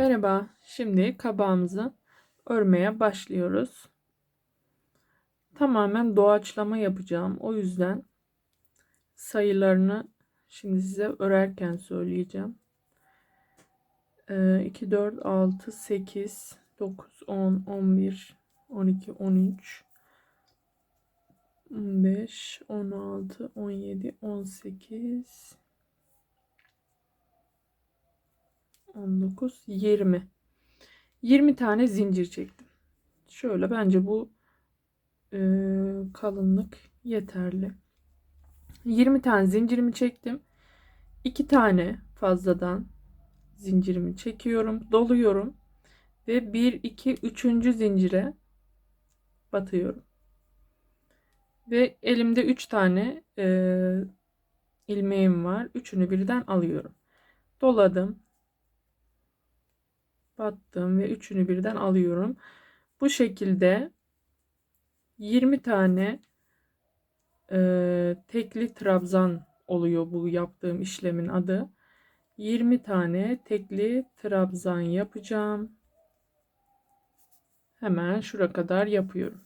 Merhaba. Şimdi kabağımızı örmeye başlıyoruz. Tamamen doğaçlama yapacağım. O yüzden sayılarını şimdi size örerken söyleyeceğim. Ee, 2, 4, 6, 8, 9, 10, 11, 12, 13, 15, 16, 17, 18, 19, 20. 20 tane zincir çektim. Şöyle bence bu e, kalınlık yeterli. 20 tane zincirimi çektim. 2 tane fazladan zincirimi çekiyorum, doluyorum ve 1 2 3. zincire batıyorum. Ve elimde 3 tane e, ilmeğim var. Üçünü birden alıyorum. Doladım battım ve üçünü birden alıyorum. Bu şekilde 20 tane e, tekli trabzan oluyor bu yaptığım işlemin adı. 20 tane tekli trabzan yapacağım. Hemen şura kadar yapıyorum.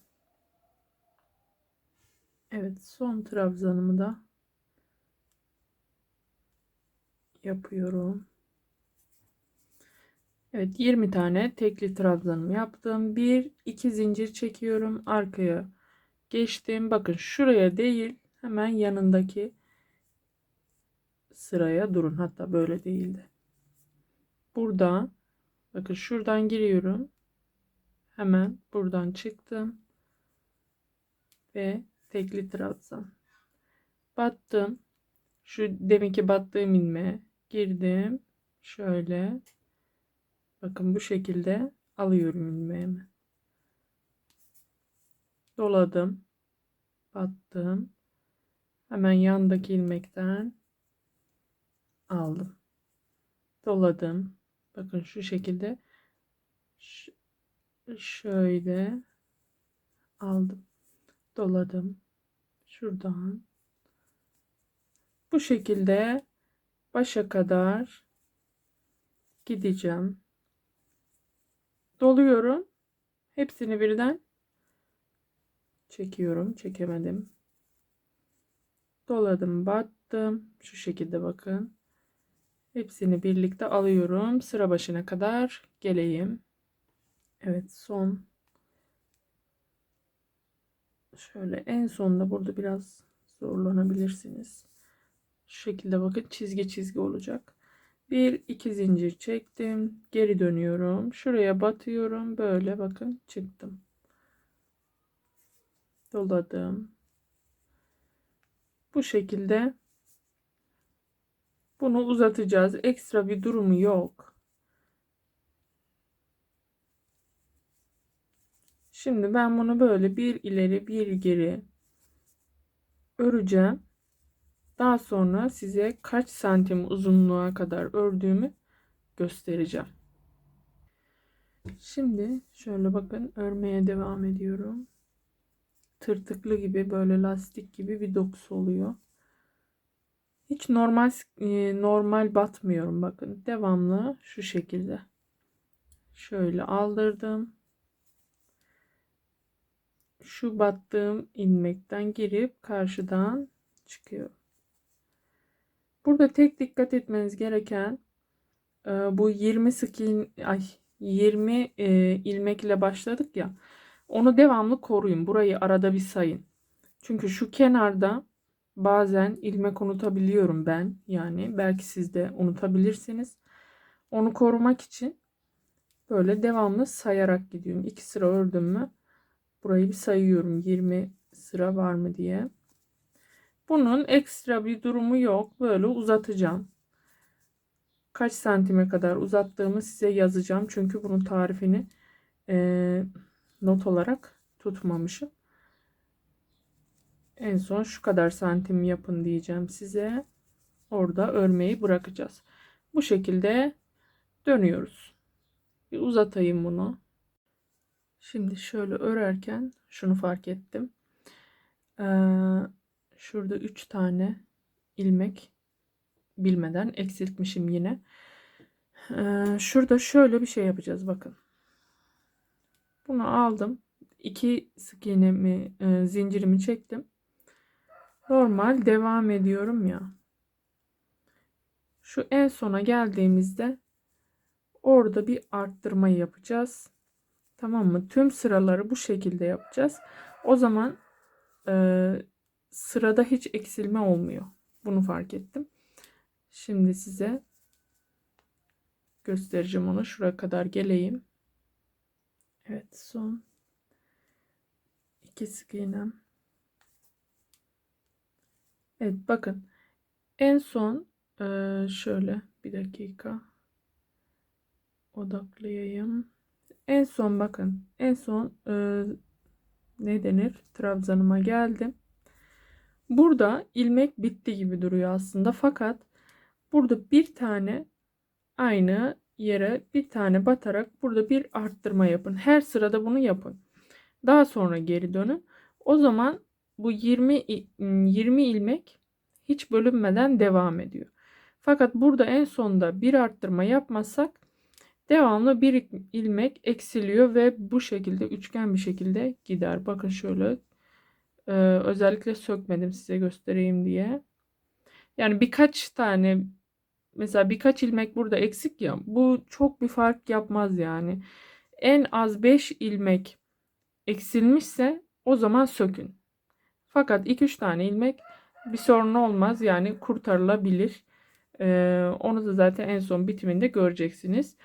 Evet son trabzanımı da yapıyorum. Evet 20 tane tekli trabzanımı yaptım. 1 2 zincir çekiyorum. Arkaya geçtim. Bakın şuraya değil hemen yanındaki sıraya durun. Hatta böyle değildi. Burada bakın şuradan giriyorum. Hemen buradan çıktım. Ve tekli trabzan. Battım. Şu deminki battığım ilmeğe girdim. Şöyle Bakın bu şekilde alıyorum ilmeğimi. Doladım. Battım. Hemen yandaki ilmekten aldım. Doladım. Bakın şu şekilde şöyle aldım. Doladım. Şuradan bu şekilde başa kadar gideceğim doluyorum. Hepsini birden çekiyorum. Çekemedim. Doladım, battım. Şu şekilde bakın. Hepsini birlikte alıyorum. Sıra başına kadar geleyim. Evet, son şöyle en sonda burada biraz zorlanabilirsiniz. Şu şekilde bakın çizgi çizgi olacak. Bir iki zincir çektim. Geri dönüyorum. Şuraya batıyorum. Böyle bakın çıktım. Doladım. Bu şekilde bunu uzatacağız. Ekstra bir durumu yok. Şimdi ben bunu böyle bir ileri bir geri öreceğim. Daha sonra size kaç santim uzunluğa kadar ördüğümü göstereceğim. Şimdi şöyle bakın örmeye devam ediyorum. Tırtıklı gibi böyle lastik gibi bir dokusu oluyor. Hiç normal e, normal batmıyorum bakın. Devamlı şu şekilde. Şöyle aldırdım. Şu battığım ilmekten girip karşıdan çıkıyorum. Burada tek dikkat etmeniz gereken e, bu 20 sık ay 20 e, ilmek ile başladık ya. Onu devamlı koruyun. Burayı arada bir sayın. Çünkü şu kenarda bazen ilmek unutabiliyorum ben. Yani belki siz de unutabilirsiniz. Onu korumak için böyle devamlı sayarak gidiyorum. 2 sıra ördüm mü burayı bir sayıyorum 20 sıra var mı diye. Bunun ekstra bir durumu yok. Böyle uzatacağım. Kaç santime kadar uzattığımı size yazacağım. Çünkü bunun tarifini e, not olarak tutmamışım. En son şu kadar santim yapın diyeceğim size. Orada örmeyi bırakacağız. Bu şekilde dönüyoruz. Bir uzatayım bunu. Şimdi şöyle örerken şunu fark ettim. Ee, Şurada 3 tane ilmek bilmeden eksiltmişim yine. Ee, şurada şöyle bir şey yapacağız bakın. Bunu aldım. İki sık iğnemi, e, zincirimi çektim. Normal devam ediyorum ya. Şu en sona geldiğimizde orada bir arttırma yapacağız. Tamam mı? Tüm sıraları bu şekilde yapacağız. O zaman e, sırada hiç eksilme olmuyor. Bunu fark ettim. Şimdi size göstereceğim onu. Şuraya kadar geleyim. Evet son iki sık iğnem. Evet bakın en son e, şöyle bir dakika odaklayayım. En son bakın en son e, ne denir trabzanıma geldim. Burada ilmek bitti gibi duruyor aslında fakat burada bir tane aynı yere bir tane batarak burada bir arttırma yapın. Her sırada bunu yapın. Daha sonra geri dönün. O zaman bu 20 20 ilmek hiç bölünmeden devam ediyor. Fakat burada en sonda bir arttırma yapmazsak devamlı bir ilmek eksiliyor ve bu şekilde üçgen bir şekilde gider. Bakın şöyle ee, özellikle sökmedim size göstereyim diye. Yani birkaç tane mesela birkaç ilmek burada eksik ya bu çok bir fark yapmaz yani. En az 5 ilmek eksilmişse o zaman sökün. Fakat 2-3 tane ilmek bir sorun olmaz yani kurtarılabilir. Ee, onu da zaten en son bitiminde göreceksiniz.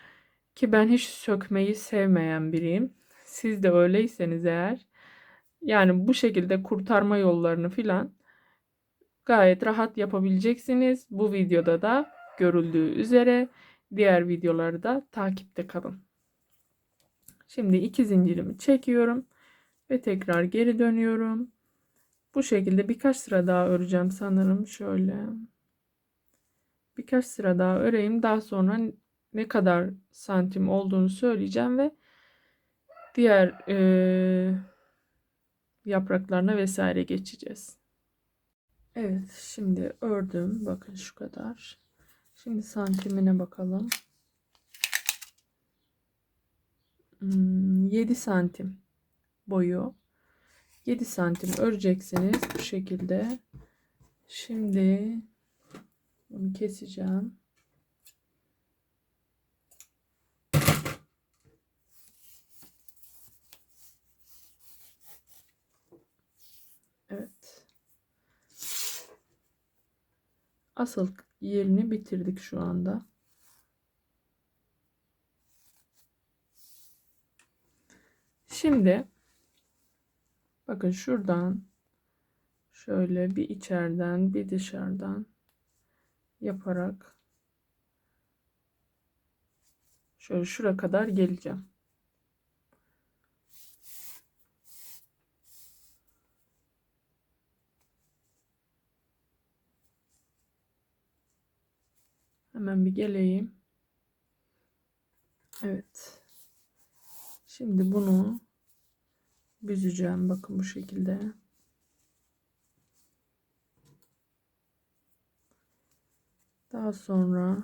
Ki ben hiç sökmeyi sevmeyen biriyim. Siz de öyleyseniz eğer yani bu şekilde kurtarma yollarını filan gayet rahat yapabileceksiniz. Bu videoda da görüldüğü üzere diğer videoları da takipte kalın. Şimdi iki zincirimi çekiyorum ve tekrar geri dönüyorum. Bu şekilde birkaç sıra daha öreceğim sanırım şöyle. Birkaç sıra daha öreyim. Daha sonra ne kadar santim olduğunu söyleyeceğim ve diğer e, yapraklarına vesaire geçeceğiz. Evet şimdi ördüm. Bakın şu kadar. Şimdi santimine bakalım. 7 hmm, santim boyu. 7 santim öreceksiniz bu şekilde. Şimdi bunu keseceğim. Evet. Asıl yerini bitirdik şu anda. Şimdi bakın şuradan şöyle bir içeriden bir dışarıdan yaparak şöyle şura kadar geleceğim. Hemen bir geleyim. Evet. Şimdi bunu büzeceğim. Bakın bu şekilde. Daha sonra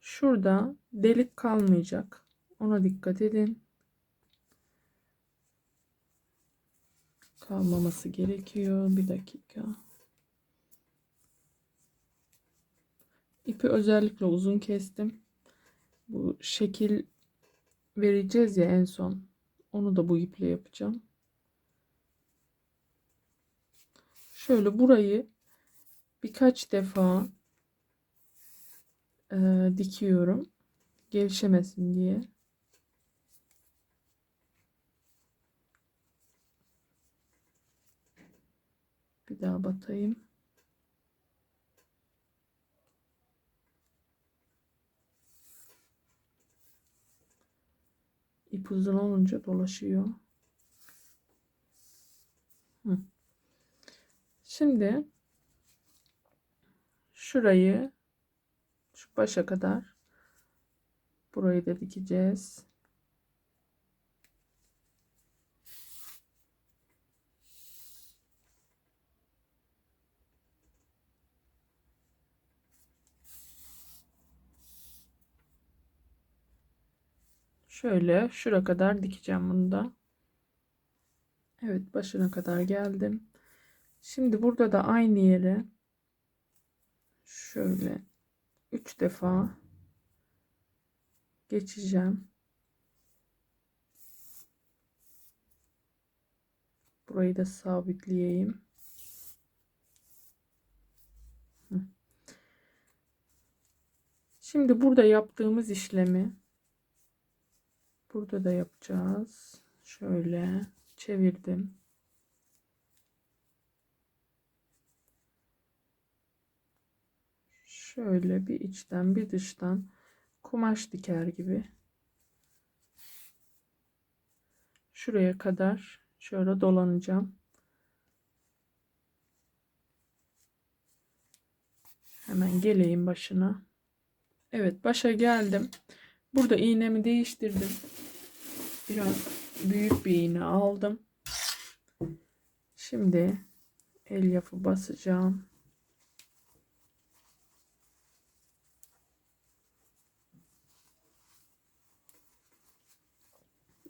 şurada delik kalmayacak. Ona dikkat edin. Kalmaması gerekiyor. Bir dakika. İpi özellikle uzun kestim. Bu şekil vereceğiz ya en son. Onu da bu iple yapacağım. Şöyle burayı birkaç defa e, dikiyorum. Gevşemesin diye. Bir daha batayım. İp uzun olunca dolaşıyor. Şimdi şurayı şu başa kadar burayı da dikeceğiz. Şöyle şura kadar dikeceğim bunu da. Evet başına kadar geldim. Şimdi burada da aynı yere şöyle 3 defa geçeceğim. Burayı da sabitleyeyim. Şimdi burada yaptığımız işlemi burada da yapacağız. Şöyle çevirdim. Şöyle bir içten bir dıştan kumaş diker gibi şuraya kadar şöyle dolanacağım. Hemen geleyim başına. Evet başa geldim. Burada iğnemi değiştirdim. Biraz büyük bir iğne aldım. Şimdi elyafı basacağım.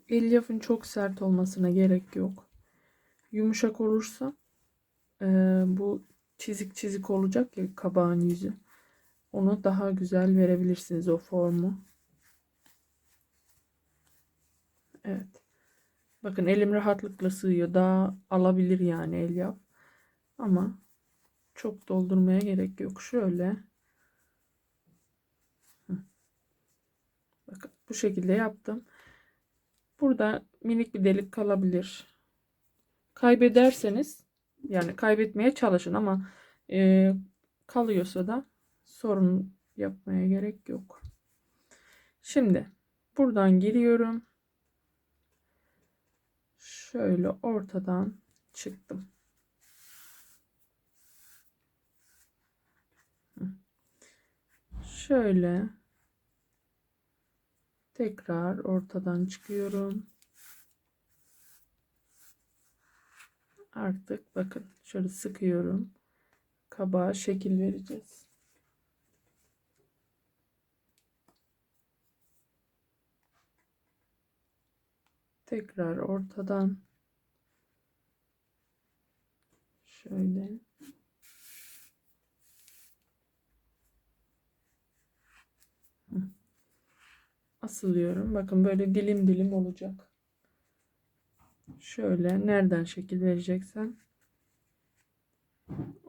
Elyafın çok sert olmasına gerek yok. Yumuşak olursa e, bu çizik çizik olacak ya kabağın yüzü. Onu daha güzel verebilirsiniz o formu. Evet. Bakın elim rahatlıkla sığıyor. Daha alabilir yani elyaf. Ama çok doldurmaya gerek yok. Şöyle. Bakın bu şekilde yaptım. Burada minik bir delik kalabilir. Kaybederseniz yani kaybetmeye çalışın ama e, kalıyorsa da sorun yapmaya gerek yok. Şimdi buradan giriyorum. Şöyle ortadan çıktım. Şöyle tekrar ortadan çıkıyorum. Artık bakın şöyle sıkıyorum. Kabağa şekil vereceğiz. Tekrar ortadan şöyle asılıyorum. Bakın böyle dilim dilim olacak. Şöyle nereden şekil vereceksen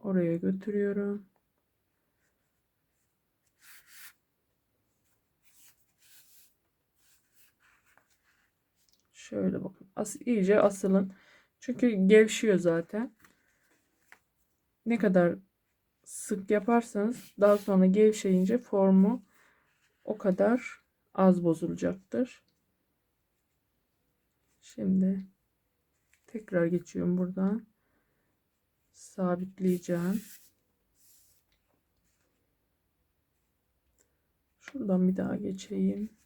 oraya götürüyorum. Şöyle bakın. As iyice asılın. Çünkü gevşiyor zaten. Ne kadar sık yaparsanız daha sonra gevşeyince formu o kadar az bozulacaktır. Şimdi tekrar geçiyorum buradan. Sabitleyeceğim. Şuradan bir daha geçeyim.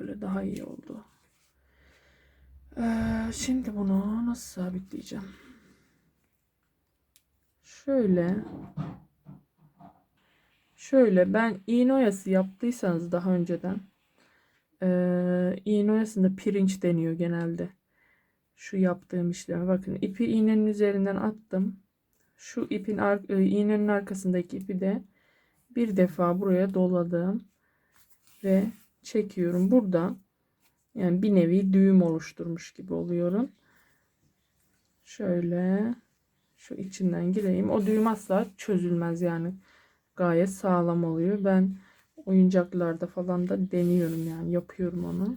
Böyle daha iyi oldu. Ee, şimdi bunu nasıl sabitleyeceğim? Şöyle şöyle ben iğne oyası yaptıysanız daha önceden e, iğne oyasında pirinç deniyor genelde. Şu yaptığım işleme bakın ipi iğnenin üzerinden attım. Şu ipin e, iğnenin arkasındaki ipi de bir defa buraya doladım ve çekiyorum. Burada yani bir nevi düğüm oluşturmuş gibi oluyorum. Şöyle şu içinden gireyim. O düğüm asla çözülmez yani. Gayet sağlam oluyor. Ben oyuncaklarda falan da deniyorum yani yapıyorum onu.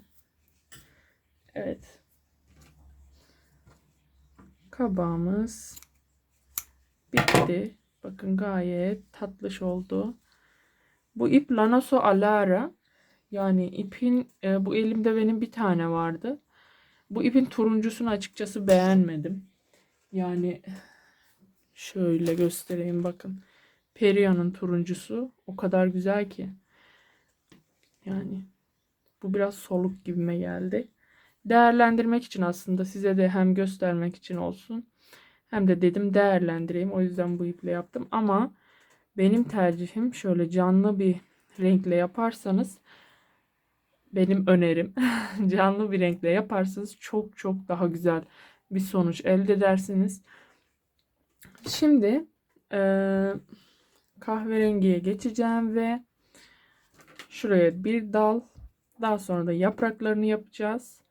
Evet. Kabağımız bitti. Bakın gayet tatlış oldu. Bu ip Lanaso Alara. Yani ipin e, bu elimde benim bir tane vardı. Bu ipin turuncusunu açıkçası beğenmedim. Yani şöyle göstereyim bakın. Peria'nın turuncusu o kadar güzel ki. Yani bu biraz soluk gibime geldi. Değerlendirmek için aslında size de hem göstermek için olsun Hem de dedim değerlendireyim. O yüzden bu iple yaptım. Ama benim tercihim şöyle canlı bir renkle yaparsanız benim önerim canlı bir renkle yaparsanız çok çok daha güzel bir sonuç elde edersiniz. Şimdi eee kahverengiye geçeceğim ve şuraya bir dal daha sonra da yapraklarını yapacağız.